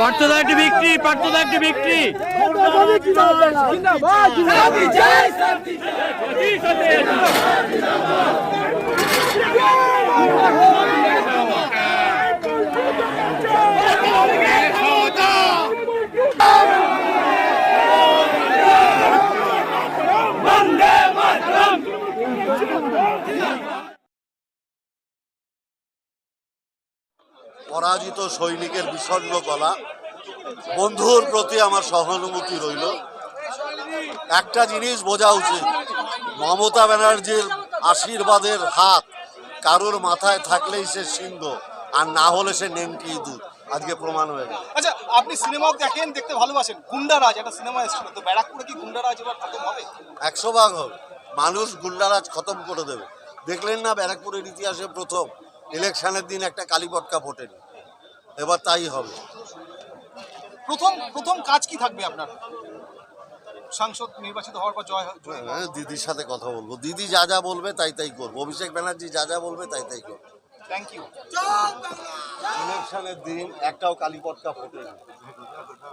পার্থদা একটি বিক্রি জিন্দাবাদ একটি পরাজিত সৈনিকের বিষণ্ণ গলা বন্ধুর প্রতি আমার সহানুভূতি রইল। একটা জিনিস বোঝা উচিত মমতা ব্যানার্জির আশীর্বাদের হাত কারোর মাথায় থাকলেই সে সিংহ আর না হলে সে নেমকি ইঁদুর। আজকে প্রমাণ হয়ে গেল। আচ্ছা আপনি সিনেমাও দেখেন দেখতে ভালোবাসেন। গুন্ডারাজ একটা সিনেমা এসেছিল। তো ব্যারাকপুরে কি গুন্ডারাজ এবার খতম হবে? একশো ভাগ হবে। মানুষ গুন্ডারাজ খতম করে দেবে। দেখলেন না ব্যারাকপুরের ইতিহাসে প্রথম? ইলেকশনের দিন একটা কালীপটকা ফোটেনি। এবার তাই হবে। প্রথম প্রথম কাজ কি থাকবে আপনার? সাংসদ নির্বাচিত হওয়ার পর জয় জয় হ্যাঁ, দিদির সাথে কথা বলব। দিদি যা যা বলবে তাই তাই করব। অভিষেক ব্যানার্জি যা যা বলবে তাই তাই করব। থ্যাংক ইউ ইলেকশনের দিন একটাও কালীপটকা ফোটেনি।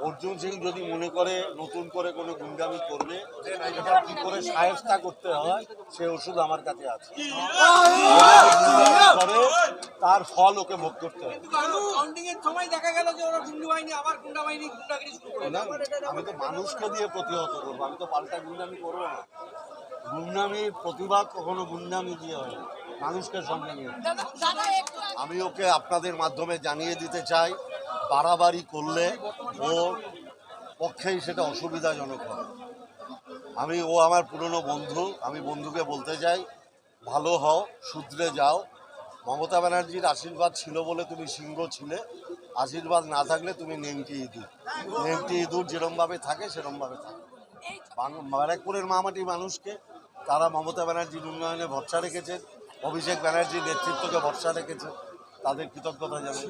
অর্জুন সিং যদি মনে করে নতুন করে কোনো গুন্ডামি করবে এটা কি করে সায়স্তা করতে হয় সে ওষুধ আমার কাছে আছে। তার ফল ওকে ভোগ করতে হবে। আমি তো মানুষকে দিয়ে প্রতিহত করব আমি তো পাল্টা গুন্ডামি করব না। গুন্ডামির প্রতিবাদ কখনো গুন্ডামি দিয়ে হয় মানুষকে সঙ্গে নিয়ে। আমি ওকে আপনাদের মাধ্যমে জানিয়ে দিতে চাই বাড়াবাড়ি করলে ওর পক্ষেই সেটা অসুবিধাজনক হয়। আমি ও আমার পুরনো বন্ধু আমি বন্ধুকে বলতে চাই ভালো হও শুধরে যাও মমতা ব্যানার্জির আশীর্বাদ ছিল বলে তুমি সিংহ ছিলে। আশীর্বাদ না থাকলে তুমি নেমটি ইঁদুর। নেমটি ইঁদুর যেরমভাবে থাকে, সেরমভাবে থাকে। ব্যারাকপুরের মামাটি মানুষকে তারা মমতা ব্যানার্জির উন্নয়নে ভরসা রেখেছেন অভিষেক ব্যানার্জির নেতৃত্বকে ভরসা রেখেছেন তাদের কৃতজ্ঞতা জানাই।